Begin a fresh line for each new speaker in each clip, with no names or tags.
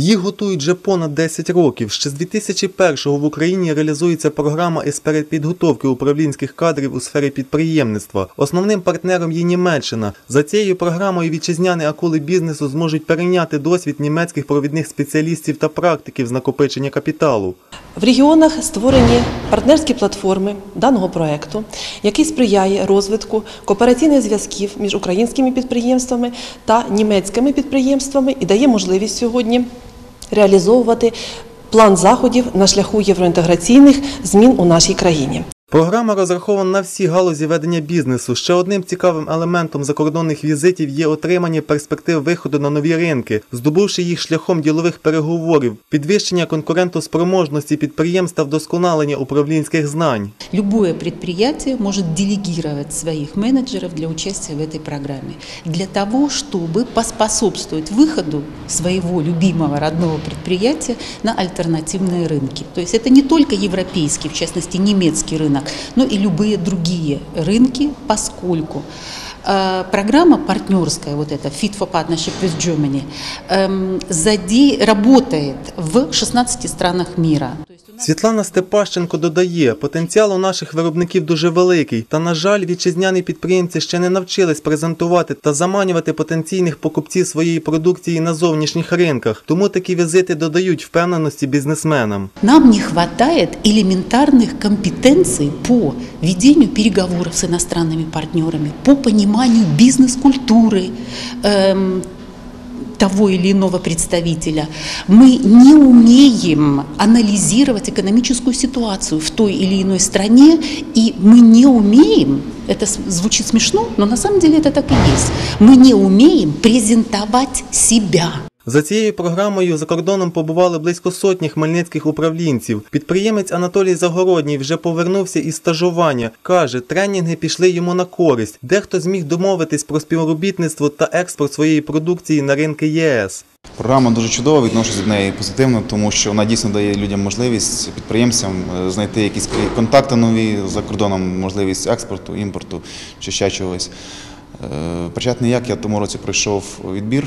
Їх готують вже понад 10 років. Ще з 2001-го в Україні реалізується програма із передпідготовки управлінських кадрів у сфері підприємництва. Основним партнером є Німеччина. За цією програмою вітчизняні акули бізнесу зможуть перейняти досвід німецьких провідних спеціалістів та практиків з накопичення капіталу.
В регіонах створені партнерські платформи даного проекту, який сприяє розвитку коопераційних зв'язків між українськими підприємствами та німецькими підприємствами і дає можливість сьогодні реалізовувати план заходів на шляху євроінтеграційних змін у нашій країні.
Програма розрахована на всі галузі ведення бізнесу. Ще одним цікавим елементом закордонних візитів є отримання перспектив виходу на нові ринки, здобувши їх шляхом ділових переговорів, підвищення конкурентоспроможності підприємств та вдосконалення управлінських знань.
Любое предприятие может делегировать своих менеджеров для участия в этой программе. Для того, чтобы поспособствовать выходу своего любимого родного предприятия на альтернативные рынки. То есть это не только европейский, в частности немецкий Рынок, но и любые другие рынки, поскольку э, программа партнерская, вот эта Fit for Partnership with Germany, эм, заде- работает в 16 странах мира. То есть у нас
Світлана Степащенко додає, потенціал у наших виробників дуже великий, та на жаль, вітчизняні підприємці ще не навчились презентувати та заманювати потенційних покупців своєї продукції на зовнішніх ринках. Тому такі візити додають впевненості бізнесменам.
Нам не хватает элементарных компетенций по ведению переговоров с иностранными партнерами, по пониманию бизнес-культуры эм, Того или иного представителя. Мы не умеем анализировать экономическую ситуацию в той или иной стране, и мы не умеем, это звучит смешно, но на самом деле это так и есть, мы не умеем презентовать себя.
За цією програмою за кордоном побували близько сотні хмельницьких управлінців. Підприємець Анатолій Загородній вже повернувся із стажування. Каже, тренінги пішли йому на користь. Дехто зміг домовитись про співробітництво та експорт своєї продукції на ринки ЄС.
Програма дуже чудова, відношусь до неї позитивно, тому що вона дійсно дає людям можливість підприємцям е, знайти якісь контакти нові за кордоном, можливість експорту, імпорту чи ще чогось. Е, Причетний як я тому році пройшов відбір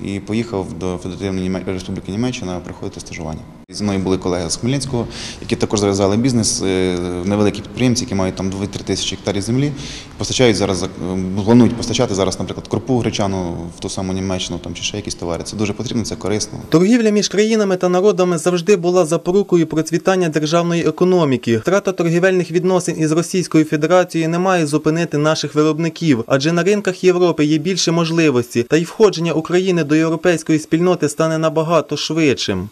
і поїхав до Федеративної Республіки Німеччина проходити стажування. Зі мною були колеги з Хмельницького, які також зав'язали бізнес, е, невеликі підприємці, які мають там 2-3 тисячі гектарів землі, постачають зараз, е, планують постачати зараз, наприклад, крупу гречану в ту саму Німеччину там, чи ще якісь товари. Це дуже потрібно, це корисно.
Торгівля між країнами та народами завжди була запорукою процвітання державної економіки. Втрата торгівельних відносин із Російською Федерацією не має зупинити наших виробників, адже на ринках Європи є більше можливості, та й входження України до європейської спільноти стане набагато швидшим.